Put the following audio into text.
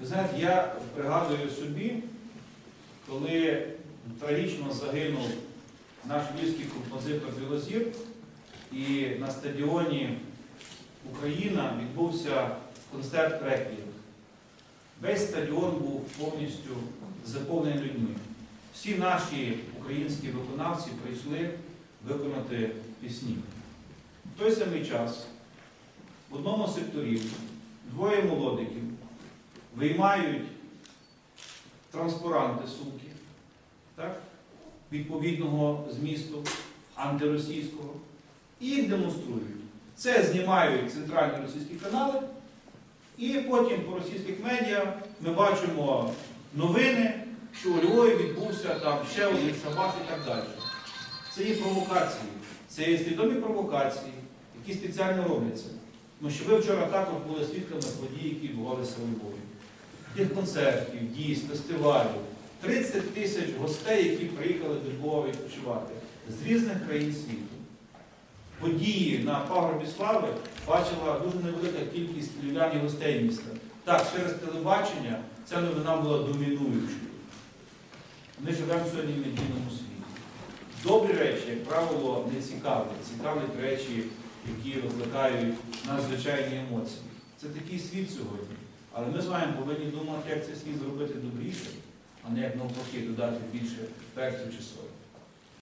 Ви знаєте, я пригадую собі, коли трагічно загинув наш львівський композитор Білозір, і на стадіоні Україна відбувся концерт реквієм. Весь стадіон був повністю заповнений людьми. Всі наші українські виконавці прийшли виконати пісні. В той самий час в одному секторі двоє молодиків виймають транспаранти сумки так, відповідного змісту антиросійського і їх демонструють. Це знімають центральні російські канали, і потім по російських медіа ми бачимо новини, що у Львові відбувся там ще один шабаш і так далі. Це є провокації, це є свідомі провокації, які спеціально робляться. Тому що ви вчора також були свідками подій, які відбувалися у Львові. Тих концертів, дійств, фестивалів. 30 тисяч гостей, які приїхали до Львова відпочивати з різних країн світу. Події на пагорбі слави бачила дуже невелика кількість львів'ян і гостей міста. Так, через телебачення ця новина була домінуючою. Ми живемо сьогодні в медійному світі. Добрі речі, як правило, не цікавлять. Цікавлять речі, які викликають надзвичайні емоції. Це такий світ сьогодні. Але ми з вами повинні думати, як цей світ зробити добріше, а не як навпаки додати більше перцю чи солі.